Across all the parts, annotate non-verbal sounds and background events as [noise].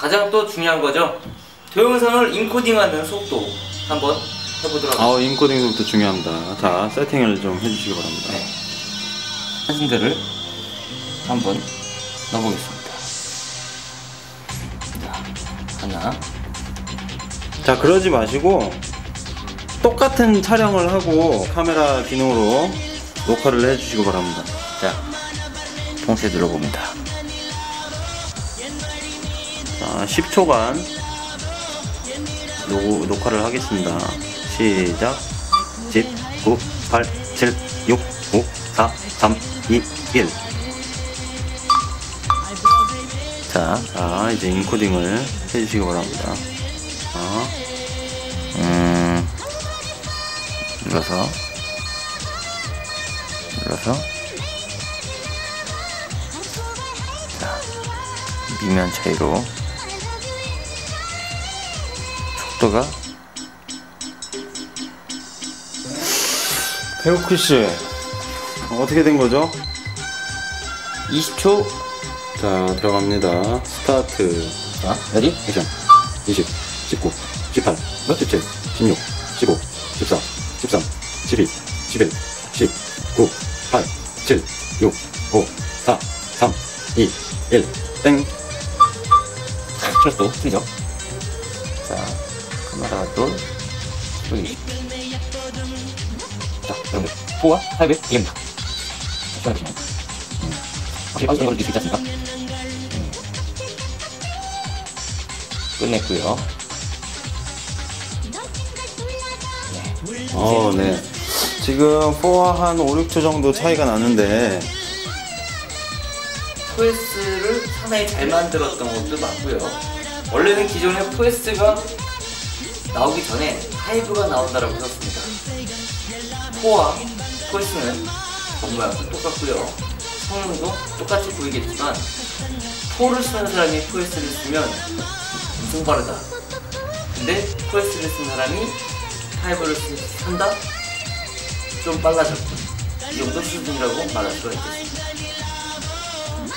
가장 또 중요한 거죠. 동영상을 인코딩하는 속도 한번 해보도록 하겠습니다. 아 인코딩부터 중요합니다. 자 세팅을 좀 해주시기 바랍니다. 네. 사진들을 한번 넣어보겠습니다. 자, 하나. 자 그러지 마시고 똑같은 촬영을 하고 카메라 기능으로 녹화를 해주시기 바랍니다. 자, 통째 눌러봅니다. 자 10초간 녹, 녹화를 하겠습니다. 시작 10, 9, 8, 7, 6, 5, 4, 3, 2, 1 자, 자 이제 인코딩을 해주시기 바랍니다. 자, 음, 눌러서, 눌러서, 자, 미면 차이로, 속도가 배우크 씨 어떻게 된 거죠? 20초, 자 들어갑니다. 스타트. 자, 레디? 액션 20 19 18 17 16 15 14 13 12 11 10 9 8 7 6 5 4 3 2 1 땡. 또 틀리죠? 자, 카메라도 여기. 자, 여러분들, 4와 8의 이입니다. 시작하시면. 음. 걸릴 수 있지 않습니까? 음. 끝냈고요 어, 네. 지금 4와 한 5, 6초 정도 차이가 나는데 포에스를 상당히 잘 만들었던 것도 맞고요. 원래는 기존에 포에스가 나오기 전에 하이브가 나온다라고 썼습니다. 포와 포에스는 겉모양도 똑같고요. 성능도 똑같이 보이겠지만 포를 쓰는 사람이 포에스를 쓰면 엄청 빠르다. 근데 포에스를 쓴 사람이 하이브를 쓰- 한다? 좀 빨라졌고 이 정도 수준이라고 말할 수가 있겠습니다.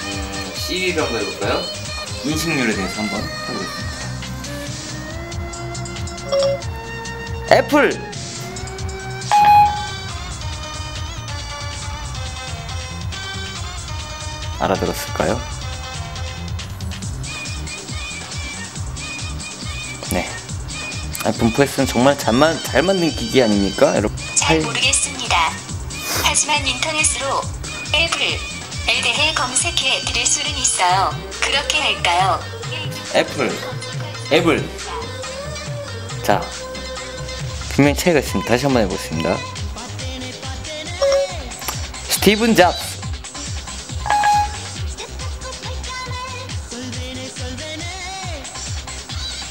음, CV 한번 해볼까요? 인식률에 대해서 한번 해보겠습니다. 애플! 알아들었을까요? 네. 아이폰 포에스는 정말 잘, 만, 잘 만든 기기 아닙니까? 여러분. 잘 모르겠습니다. 하지만 인터넷으로 애플 에 대해 검색해 드릴 수는 있어요. 그렇게 할까요? 애플 애플 자 분명히 차이가 있습니다. 다시 한번 해보겠습니다. 스티븐 잡스.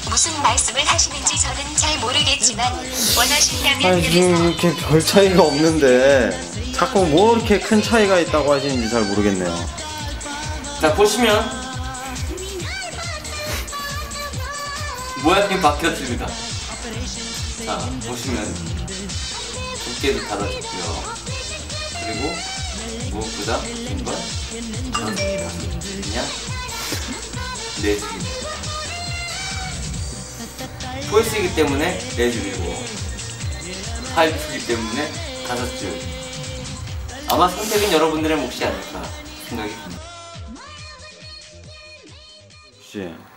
무슨 말씀을 하시는지 저는 잘 모르겠지만 원하신다면 아니 지금 이렇게 별 차이가 없는데 자꾸 뭐 이렇게 큰 차이가 있다고 하시는지 잘 모르겠네요. 자 보시면 [laughs] 모양이 바뀌었습니다 자 보시면 두께도 달라졌고요. 그리고 무엇보다 긴건 그렇습니다 그냥 내줄입니다. 포이스이기 때문에 내줄이고 파이프이기 때문에 다섯 줄. 아마 선택은 여러분들의 몫이 아닐까 생각이 듭니다. 혹시